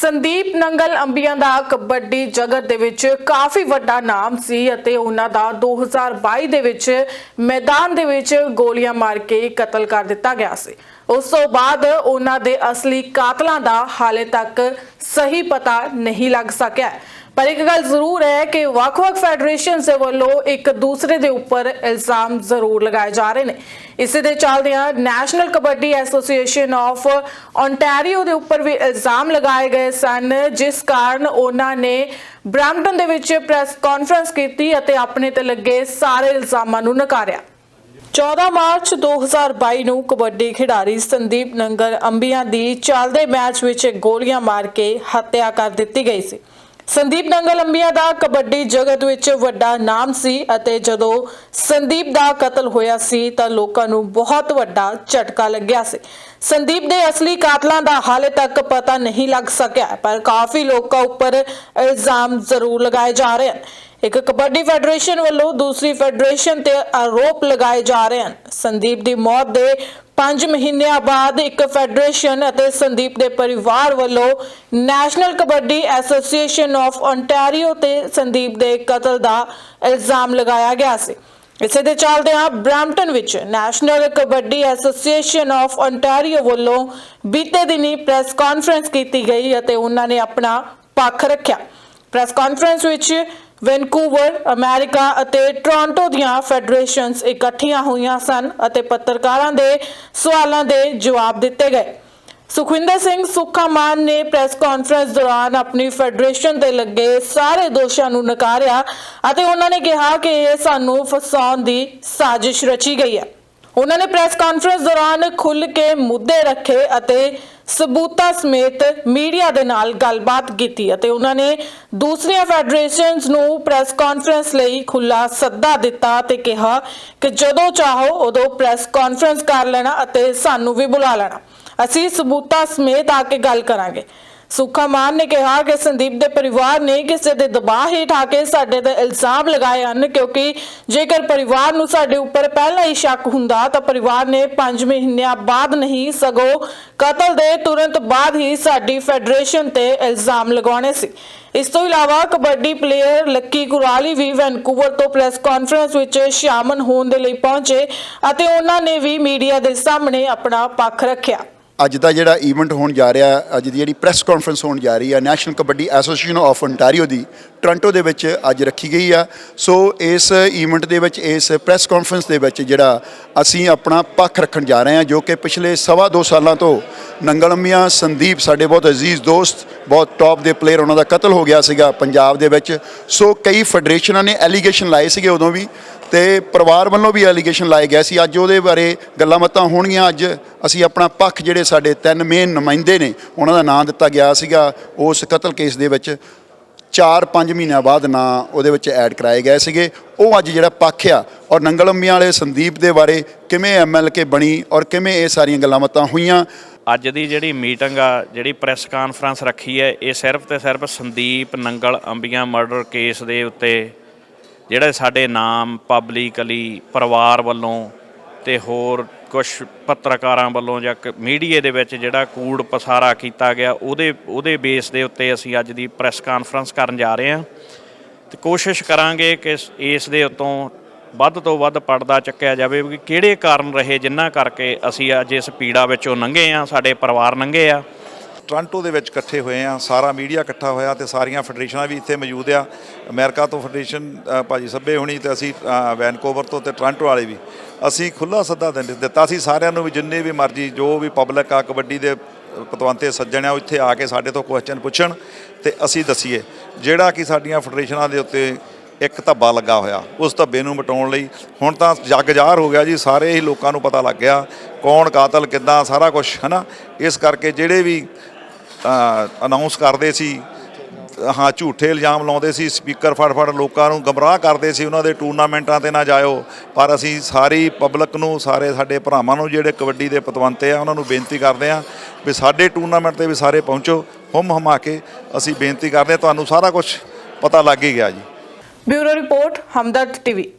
ਸੰਦੀਪ ਨੰਗਲ ਅੰਬੀਆਂ ਦਾ ਕਬੱਡੀ ਜਗਤ ਦੇ ਵਿੱਚ ਕਾਫੀ ਵੱਡਾ ਨਾਮ ਸੀ ਅਤੇ ਉਹਨਾਂ ਦਾ 2022 ਦੇ ਵਿੱਚ ਮੈਦਾਨ ਦੇ ਵਿੱਚ ਗੋਲੀਆਂ ਮਾਰ ਕੇ ਕਤਲ ਕਰ ਦਿੱਤਾ ਗਿਆ ਸੀ। ਉਸ ਤੋਂ ਬਾਅਦ ਉਹਨਾਂ ਦੇ ਅਸਲੀ ਕਾਤਲਾਂ ਦਾ ਹਾਲੇ ਤੱਕ ਸਹੀ ਪਤਾ ਨਹੀਂ ਲੱਗ ਸਕਿਆ। ਪਰ ਇੱਕ ਗੱਲ ਜ਼ਰੂਰ ਹੈ ਕਿ ਵੱਖ-ਵੱਖ ਫੈਡਰੇਸ਼ਨ ਦੇ ਵੱਲੋਂ ਇੱਕ ਦੂਸਰੇ ਦੇ ਉੱਪਰ ਇਲਜ਼ਾਮ ਜ਼ਰੂਰ ਲਗਾਏ ਜਾ ਰਹੇ ਨੇ। ਇਸੇ ਦੇ ਚੱਲਦਿਆਂ national kabaddi association of Ontario ਦੇ ਉੱਪਰ ਵੀ ਇਲਜ਼ਾਮ ਲਗਾਏ ਗਏ ਸਨ, ਜਿਸ ਕਾਰਨ ਉਹਨਾਂ ਨੇ ਬ੍ਰੈਂਪਟਨ ਦੇ ਵਿੱਚ ਪ੍ਰੈਸ ਕਾਨਫਰੰਸ ਕੀਤੀ ਅਤੇ ਆਪਣੇ ਤੇ ਲੱਗੇ ਸਾਰੇ ਇਲਜ਼ਾਮਾਂ ਨੂੰ ਨਕਾਰਿਆ। 14 ਮਾਰਚ 2022 ਨੂੰ ਕਬੱਡੀ ਖਿਡਾਰੀ ਸੰਦੀਪ ਨੰਗਲ ਅੰਬੀਆਂ ਦੀ ਚੱਲਦੇ ਮੈਚ ਵਿੱਚ ਗੋਲੀਆਂ ਮਾਰ ਕੇ ਹੱਤਿਆ ਕਰ ਦਿੱਤੀ ਗਈ ਸੀ। ਸੰਦੀਪ ਨੰਗਲ ਦਾ ਕਬੱਡੀ ਜਗਤ ਵਿੱਚ ਵੱਡਾ ਨਾਮ ਸੀ ਅਤੇ ਜਦੋਂ ਸੰਦੀਪ ਦਾ ਕਤਲ ਹੋਇਆ ਸੀ ਤਾਂ ਲੋਕਾਂ ਨੂੰ ਬਹੁਤ ਵੱਡਾ ਝਟਕਾ ਲੱਗਿਆ ਸੀ। ਸੰਦੀਪ ਦੇ ਅਸਲੀ ਕਾਤਲਾਂ ਦਾ ਹਾਲੇ ਤੱਕ ਪਤਾ ਨਹੀਂ ਲੱਗ ਸਕਿਆ, ਪਰ ਕਾਫੀ ਲੋਕਾਂ ਉੱਪਰ ਇਲਜ਼ਾਮ ਜ਼ਰੂਰ ਲਗਾਏ ਜਾ ਰਹੇ ਹਨ। ਇੱਕ ਕਬੱਡੀ ਫੈਡਰੇਸ਼ਨ ਵੱਲੋਂ ਦੂਸਰੀ ਫੈਡਰੇਸ਼ਨ ਤੇ ਆਰੋਪ ਲਗਾਏ ਜਾ ਰਹੇ ਹਨ। ਸੰਦੀਪ ਦੀ ਮੌਤ ਦੇ 5 ਮਹੀਨਿਆਂ ਬਾਅਦ ਇੱਕ ਫੈਡਰੇਸ਼ਨ ਅਤੇ ਸੰਦੀਪ ਦੇ ਪਰਿਵਾਰ ਵੱਲੋਂ national kabaddi association of Ontario ਤੇ ਸੰਦੀਪ ਦੇ ਕਤਲ ਦਾ ਇਲਜ਼ਾਮ ਲਗਾਇਆ ਗਿਆ ਸੀ। ਇਸੇ ਦੇ ਚੱਲਦਿਆਂ ਬ੍ਰੈਂਪਟਨ ਵਿੱਚ national kabaddi association of Ontario ਵੱਲੋਂ ਬੀਤੇ ਦਿਨੀ ਪ੍ਰੈਸ ਕਾਨਫਰੰਸ ਕੀਤੀ ਗਈ ਅਤੇ ਉਹਨਾਂ ਨੇ ਆਪਣਾ ਪੱਖ ਰੱਖਿਆ। ਪ੍ਰੈਸ ਕਾਨਫਰੰਸ ਵਿੱਚ ਵੈਨਕੂਵਰ, ਅਮਰੀਕਾ ਅਤੇ ਟੋਰਾਂਟੋ ਦੀਆਂ ਫੈਡਰੇਸ਼ਨਸ ਇਕੱਠੀਆਂ ਹੋਈਆਂ ਸਨ ਅਤੇ ਪੱਤਰਕਾਰਾਂ ਦੇ ਸਵਾਲਾਂ ਦੇ ਜਵਾਬ ਦਿੱਤੇ ਗਏ। ਸੁਖਵਿੰਦਰ ਸਿੰਘ ਸੁੱਖਾ ਨੇ ਪ੍ਰੈਸ ਕਾਨਫਰੰਸ ਦੌਰਾਨ ਆਪਣੀ ਫੈਡਰੇਸ਼ਨ ਤੇ ਲੱਗੇ ਸਾਰੇ ਦੋਸ਼ਾਂ ਨੂੰ ਨਕਾਰਿਆ ਅਤੇ ਉਹਨਾਂ ਨੇ ਕਿਹਾ ਕਿ ਇਹ ਸਾਨੂੰ ਫਸਾਉਣ ਦੀ ਸਾਜ਼ਿਸ਼ ਰਚੀ ਗਈ ਹੈ। ਉਹਨਾਂ ਨੇ ਪ੍ਰੈਸ ਕਾਨਫਰੰਸ ਦੌਰਾਨ ਖੁੱਲ੍ਹ ਕੇ ਮੁੱਦੇ ਰੱਖੇ ਅਤੇ ਸਬੂਤਾਂ ਸਮੇਤ ਮੀਡੀਆ ਦੇ ਨਾਲ ਗੱਲਬਾਤ ਕੀਤੀ ਅਤੇ ਉਹਨਾਂ ਨੇ ਦੂਸਰੀਆਂ ਫੈਡਰੇਸ਼ਨਸ ਨੂੰ ਪ੍ਰੈਸ ਕਾਨਫਰੰਸ ਲਈ ਖੁੱਲਾ ਸੱਦਾ ਦਿੱਤਾ ਤੇ ਕਿਹਾ ਕਿ ਜਦੋਂ ਚਾਹੋ ਉਦੋਂ ਪ੍ਰੈਸ ਕਾਨਫਰੰਸ ਕਰ ਲੈਣਾ ਅਤੇ ਸਾਨੂੰ ਵੀ ਬੁਲਾ ਲੈਣਾ। ਅਸੀਂ ਸਬੂਤਾਂ ਸਮੇਤ ਆ ਕੇ ਗੱਲ ਕਰਾਂਗੇ। ਸੁੱਖਾ ਮਾਨ ਨੇ ਕਿਹਾ ਕਿ ਸੰਦੀਪ ਦੇ ਪਰਿਵਾਰ ਨੇ ਕਿਸੇ ਦੇ ਦਬਾਅ ਹੇਠ ਆ ਕੇ ਸਾਡੇ ਤੇ ਇਲਜ਼ਾਮ ਲਗਾਏ ਹਨ, ਕਿਉਂਕਿ ਜੇਕਰ ਪਰਿਵਾਰ ਨੂੰ ਸਾਡੇ ਉੱਪਰ ਪਹਿਲਾਂ ਹੀ ਸ਼ੱਕ ਹੁੰਦਾ ਤਾਂ ਪਰਿਵਾਰ ਨੇ 5 ਮਹੀਨਿਆਂ ਬਾਅਦ ਨਹੀਂ, ਸਗੋਂ ਕਤਲ ਦੇ ਤੁਰੰਤ ਬਾਅਦ ਹੀ ਸਾਡੀ ਫੈਡਰੇਸ਼ਨ ਤੇ ਇਲਜ਼ਾਮ ਲਗਾਉਣੇ ਸੀ। ਇਸ ਤੋਂ ਇਲਾਵਾ ਕਬੱਡੀ ਪਲੇਅਰ ਲੱਕੀ ਕੁਰਾਲੀ ਵੀ ਵੈਨਕੂਵਰ ਤੋਂ ਪ੍ਰੈਸ ਕਾਨਫਰੰਸ ਵਿੱਚ ਸ਼ਾਮਲ ਹੋਣ ਦੇ ਲਈ ਪਹੁੰਚੇ ਅਤੇ ਉਹਨਾਂ ਨੇ ਵੀ ਮੀਡੀਆ ਦੇ ਸਾਹਮਣੇ ਆਪਣਾ ਪੱਖ ਰੱਖਿਆ। ਅੱਜ ਦਾ ਜਿਹੜਾ ਇਵੈਂਟ ਹੋਣ ਜਾ ਰਿਹਾ, ਅੱਜ ਦੀ ਜਿਹੜੀ ਪ੍ਰੈਸ ਕਾਨਫਰੰਸ ਹੋਣ ਜਾ ਰਹੀ ਹੈ national kabaddi association of ontario ਦੀ ਟੋਰਾਂਟੋ ਦੇ ਵਿੱਚ ਅੱਜ ਰੱਖੀ ਗਈ ਆ। ਸੋ ਇਸ ਇਵੈਂਟ ਦੇ ਵਿੱਚ, ਇਸ ਪ੍ਰੈਸ ਕਾਨਫਰੰਸ ਦੇ ਵਿੱਚ ਜਿਹੜਾ ਅਸੀਂ ਆਪਣਾ ਪੱਖ ਰੱਖਣ ਜਾ ਰਹੇ ਹਾਂ, ਜੋ ਕਿ ਪਿਛਲੇ ਸਵਾ ਦੋ ਸਾਲਾਂ ਤੋਂ ਨੰਗਲਮੀਆਂ ਸੰਦੀਪ, ਸਾਡੇ ਬਹੁਤ ਅਜ਼ੀਜ਼ ਦੋਸਤ, ਬਹੁਤ ਟੌਪ ਦੇ ਪਲੇਅਰ ਉਹਨਾਂ ਦਾ ਕਤਲ ਹੋ ਗਿਆ ਸੀਗਾ ਪੰਜਾਬ ਦੇ ਵਿੱਚ। ਸੋ ਕਈ ਫੈਡਰੇਸ਼ਨਾਂ ਨੇ ਐਲੀਗੇਸ਼ਨ ਲਾਏ ਸੀਗੇ ਉਦੋਂ ਵੀ। ਤੇ ਪਰਿਵਾਰ ਵੱਲੋਂ ਵੀ ਐਲੀਗੇਸ਼ਨ ਲਾਏ ਗਏ ਸੀ। ਅੱਜ ਉਹਦੇ ਬਾਰੇ ਗੱਲਾਂ ਬਾਤਾਂ ਹੋਣਗੀਆਂ। ਅੱਜ ਅਸੀਂ ਆਪਣਾ ਪੱਖ ਜਿਹੜੇ ਸਾਡੇ ਤਿੰਨ ਮੇਨ ਨੁਮਾਇੰਦੇ ਨੇ, ਉਹਨਾਂ ਦਾ ਨਾਮ ਦਿੱਤਾ ਗਿਆ ਸੀਗਾ। ਉਸ ਕਤਲ ਕੇਸ ਦੇ ਵਿੱਚ 4-5 ਮਹੀਨਿਆਂ ਬਾਅਦ ਨਾਂ ਉਹਦੇ ਵਿੱਚ ਐਡ ਕਰਾਏ ਗਏ ਸੀਗੇ। ਉਹ ਅੱਜ ਜਿਹੜਾ ਪੱਖ ਆ, ਔਰ ਨੰਗਲੰਮੀਆਂ ਵਾਲੇ ਸੰਦੀਪ ਦੇ ਬਾਰੇ ਕਿਵੇਂ ਐਮਐਲਕੇ ਬਣੀ ਔਰ ਕਿਵੇਂ ਇਹ ਸਾਰੀਆਂ ਗੱਲਾਂ ਬਾਤਾਂ ਹੋਈਆਂ। ਅੱਜ ਦੀ ਜਿਹੜੀ ਮੀਟਿੰਗ ਆ, ਜਿਹੜੀ ਪ੍ਰੈਸ ਕਾਨਫਰੰਸ ਰੱਖੀ ਹੈ, ਇਹ ਸਿਰਫ ਤੇ ਸਿਰਫ ਸੰਦੀਪ ਨੰਗਲ ਅੰਬੀਆਂ ਮਰਡਰ ਕੇਸ ਦੇ ਉੱਤੇ ਜਿਹੜੇ ਸਾਡੇ ਨਾਮ ਪਬਲਿਕਲੀ ਪਰਿਵਾਰ ਵੱਲੋਂ ਤੇ ਹੋਰ ਕੁਝ ਪੱਤਰਕਾਰਾਂ ਵੱਲੋਂ ਜਾਂ ਮੀਡੀਆ ਦੇ ਵਿੱਚ ਜਿਹੜਾ ਕੂੜ ਪਸਾਰਾ ਕੀਤਾ ਗਿਆ, ਉਹਦੇ ਉਹਦੇ ਬੇਸ ਦੇ ਉੱਤੇ ਅਸੀਂ ਅੱਜ ਦੀ ਪ੍ਰੈਸ ਕਾਨਫਰੰਸ ਕਰਨ ਜਾ ਰਹੇ ਹਾਂ। ਤੇ ਕੋਸ਼ਿਸ਼ ਕਰਾਂਗੇ ਕਿ ਇਸ- ਦੇ ਉੱਤੋਂ ਵੱਧ ਤੋਂ ਵੱਧ ਪਰਦਾ ਚੱਕਿਆ ਜਾਵੇ ਵੀ ਕਿਹੜੇ ਕਾਰਨ ਰਹੇ ਜਿਨ੍ਹਾਂ ਕਰਕੇ ਅਸੀਂ ਅੱਜ ਇਸ ਪੀੜਾ ਵਿੱਚੋਂ ਲੰਘੇ ਆ ਸਾਡੇ ਪਰਿਵਾਰ ਲੰਘੇ ਆ। ਟੋਰਾਂਟੋ ਦੇ ਵਿੱਚ ਇਕੱਠੇ ਹੋਏ ਆ ਸਾਰਾ ਮੀਡੀਆ ਇਕੱਠਾ ਹੋਇਆ ਤੇ ਸਾਰੀਆਂ ਫੈਡਰੇਸ਼ਨਾਂ ਵੀ ਇੱਥੇ ਮੌਜੂਦ ਆ। ਅਮਰੀਕਾ ਤੋਂ ਫੈਡਰੇਸ਼ਨ ਅ, ਭਾਜੀ ਸੱਬੇ ਹੋਣੀ ਤੇ ਅਸੀਂ ਵੈਨਕੂਵਰ ਤੋਂ ਤੇ ਟੋਰਾਂਟੋ ਵਾਲੇ ਵੀ। ਅਸੀਂ ਖੁੱਲਾ ਸੱਦਾ ਦਿੰ- ਦਿੱਤਾ ਸੀ ਸਾਰਿਆਂ ਨੂੰ ਵੀ ਜਿੰਨੇ ਵੀ ਮਰਜ਼ੀ ਜੋ ਵੀ ਪਬਲਿਕ ਆ ਕਬੱਡੀ ਦੇ ਪਤਵੰਤੇ ਸੱਜਣ ਆ ਉਹ ਇੱਥੇ ਆ ਕੇ ਸਾਡੇ ਤੋਂ ਕੁਐਸਚਨ ਪੁੱਛਣ ਤੇ ਅਸੀਂ ਦਸੀਏ। ਜਿਹੜਾ ਕਿ ਸਾਡੀਆਂ ਫੈਡਰੇਸ਼ਨਾਂ ਦੇ ਉੱਤੇ ਇੱਕ ਧੱਬਾ ਲੱਗਾ ਹੋਇਆ ਉਸ ਧੱਬੇ ਨੂੰ ਮਟਾਉਣ ਲਈ। ਹੁਣ ਤਾਂ ਜੱਗ ਜ਼ਾਹਰ ਹੋ ਗਿਆ ਜੀ ਸਾਰੇ ਹੀ ਲੋਕਾਂ ਨੂੰ ਪਤਾ ਲੱਗ ਗਿਆ ਕੌਣ ਕਾਤਲ ਕਿੱਦਾਂ ਸਾਰਾ ਕੁਝ ਹਨਾ? ਇਸ ਕਰਕੇ ਜਿਹੜੇ ਵੀ ਅਨਾਉਂਸ ਕਰਦੇ ਸੀ। ਹਾਂ, ਝੂਠੇ ਇਲਜ਼ਾਮ ਲਾਉਂਦੇ ਸੀ ਸਪੀਕਰ ਫੜ ਫੜ ਲੋਕਾਂ ਨੂੰ ਗਮਰਾਹ ਕਰਦੇ ਸੀ, ਉਹਨਾਂ ਦੇ ਟੂਰਨਾਮੈਂਟਾਂ ਤੇ ਨਾ ਜਾਇਓ। ਪਰ ਅਸੀਂ ਸਾਰੀ ਪਬਲਿਕ ਨੂੰ, ਸਾਰੇ ਸਾਡੇ ਭਰਾਵਾਂ ਨੂੰ, ਜਿਹੜੇ ਕਬੱਡੀ ਦੇ ਪਤਵੰਤੇ ਆ, ਉਹਨਾਂ ਨੂੰ ਬੇਨਤੀ ਕਰਦੇ ਆ ਵੀ ਸਾਡੇ ਟੂਰਨਾਮੈਂਟ ਤੇ ਵੀ ਸਾਰੇ ਪਹੁੰਚੋ, ਹੁਮ ਹਮਾ ਕੇ ਅਸੀਂ ਬੇਨਤੀ ਕਰਦੇ ਆ ਤੁਹਾਨੂੰ ਸਾਰਾ ਕੁਝ ਪਤਾ ਲੱਗ ਹੀ ਗਿਆ ਜੀ। Bureau report, Hamdard TV.